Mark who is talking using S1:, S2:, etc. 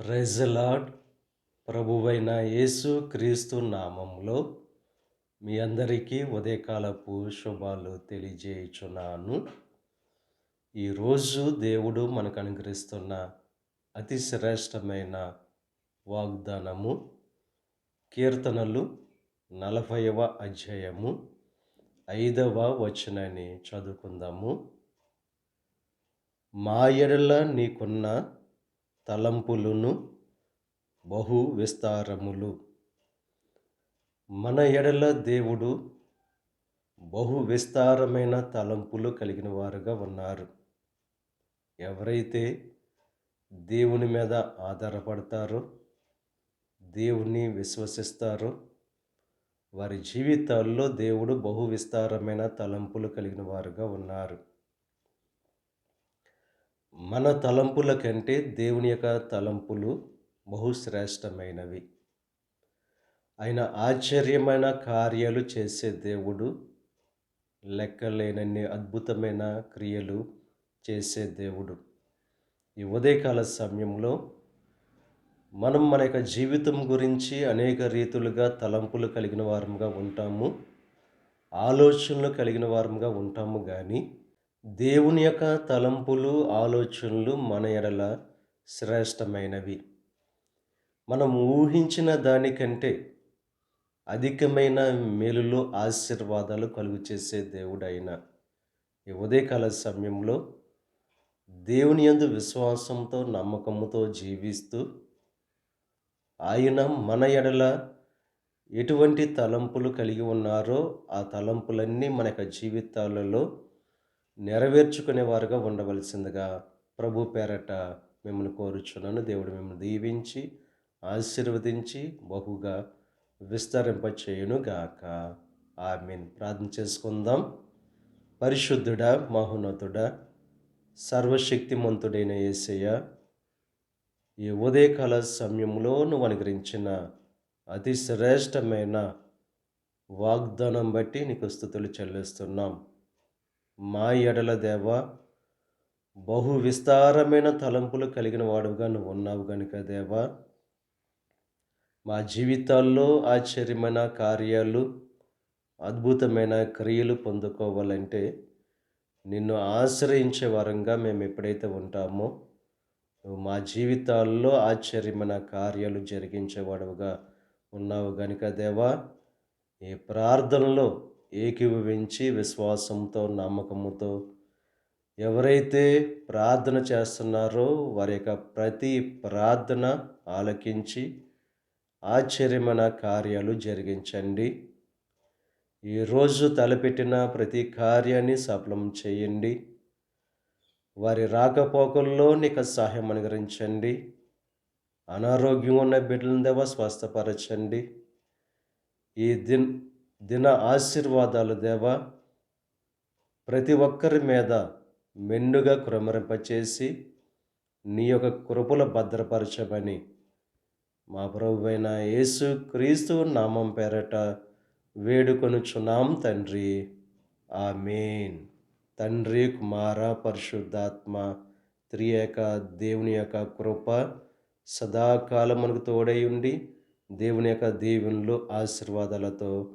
S1: Praise ప్రభువైన యేసు క్రీస్తు నామంలో మీ అందరికీ ఉదయకాలపు శుభాలు తెలియజేయుచున్నాను. ఈరోజు దేవుడు మనకు అనుగ్రహిస్తున్న అతి శ్రేష్టమైన వాగ్దానము కీర్తనలు నలభైవ అధ్యాయము ఐదవ వచనాన్ని చదువుకుందాము. మా ఎడల నీకున్న తలంపులును బహు విస్తారములు మన ఎడల దేవుడు బహు విస్తారమైన తలంపులు కలిగిన వారుగా ఉన్నారు. ఎవరైతే దేవుని మీద ఆధారపడతారో దేవుణ్ణి విశ్వసిస్తారో వారి జీవితాల్లో దేవుడు బహు విస్తారమైన తలంపులు కలిగిన వారుగా ఉన్నారు. మన తలంపుల కంటే దేవుని యొక్క తలంపులు బహుశ్రేష్టమైనవి. ఆయన ఆశ్చర్యమైన కార్యాలు చేసే దేవుడు లెక్కలేనన్ని అద్భుతమైన క్రియలు చేసే దేవుడు. ఈ ఉదయకాల సమయంలో మనం మన యొక్క జీవితం గురించి అనేక రీతులుగా తలంపులు కలిగిన వారముగా ఉంటాము ఆలోచనలు కలిగిన వారముగా ఉంటాము కానీ దేవుని యొక్క తలంపులు ఆలోచనలు మన ఎడల శ్రేష్టమైనవి. మనం ఊహించిన దానికంటే అధికమైన మేలులో ఆశీర్వాదాలు కలుగు చేసే దేవుడైన ఈ ఉదయకాల సమయంలో దేవుని యందు విశ్వాసంతో నమ్మకంతో జీవిస్తూ ఆయన మన ఎడల ఎటువంటి తలంపులు కలిగి ఉన్నారో ఆ తలంపులన్నీ మన యొక్క జీవితాలలో నెరవేర్చుకునేవారుగా ఉండవలసిందిగా ప్రభు పేరట మిమ్మల్ని కోరుచున్నాను. దేవుడు మిమ్మల్ని దీవించి ఆశీర్వదించి బహుగా విస్తరింపచేయునుగాక. గాక ఆమెన్. ప్రార్థన చేసుకుందాం. పరిశుద్ధుడా మహోన్నతుడా సర్వశక్తిమంతుడైన ఏసయ్య ఈ ఉదయకాల సమయంలో నువ్వు అనుగ్రహించిన అతి శ్రేష్టమైన వాగ్దానం బట్టి నీకు స్థుతులు చెల్లిస్తున్నాం. మా ఎడల దేవా బహు విస్తారమైన తలంపులు కలిగిన వాడుగా నువ్వు ఉన్నావు గనుక దేవా. మా జీవితాల్లో ఆశ్చర్యమైన కార్యాలు అద్భుతమైన క్రియలు పొందుకోవాలంటే నిన్ను ఆశ్రయించే వరంగా మేము ఎప్పుడైతే ఉంటామో నువ్వు మా జీవితాల్లో ఆశ్చర్యమైన కార్యాలు జరిగించేవాడుగా ఉన్నావు గనుక దేవా. ఈ ప్రార్థనలో ఏకీభవించి విశ్వాసంతో నమ్మకముతో ఎవరైతే ప్రార్థన చేస్తున్నారో వారి యొక్క ప్రతి ప్రార్థన ఆలకించి ఆశ్చర్యమైన కార్యాలు జరిగించండి. ఈరోజు తలపెట్టిన ప్రతి కార్యాన్ని సఫలం చేయండి. వారి రాకపోకల్లో నీకు సహాయం అనుగ్రహించండి. అనారోగ్యం ఉన్న బిడ్డలను స్వస్థపరచండి. ఈ దిన్ దిన ఆశీర్వాదాలు దేవా. ప్రతి ఒక్కరి మీద మెండుగా కురమరింపచేసి నీ యొక్క కృపల భద్రపరచమని మా ప్రభువైన యేసు క్రీస్తు నామం పేరట వేడుకొనుచున్నాం తండ్రి. ఆమెన్. తండ్రి కుమార పరిశుద్ధాత్మ త్రియేక దేవుని యొక్క కృప సదాకాలం మనకు తోడై ఉండి దేవుని యొక్క దీవెనలు ఆశీర్వాదాలతో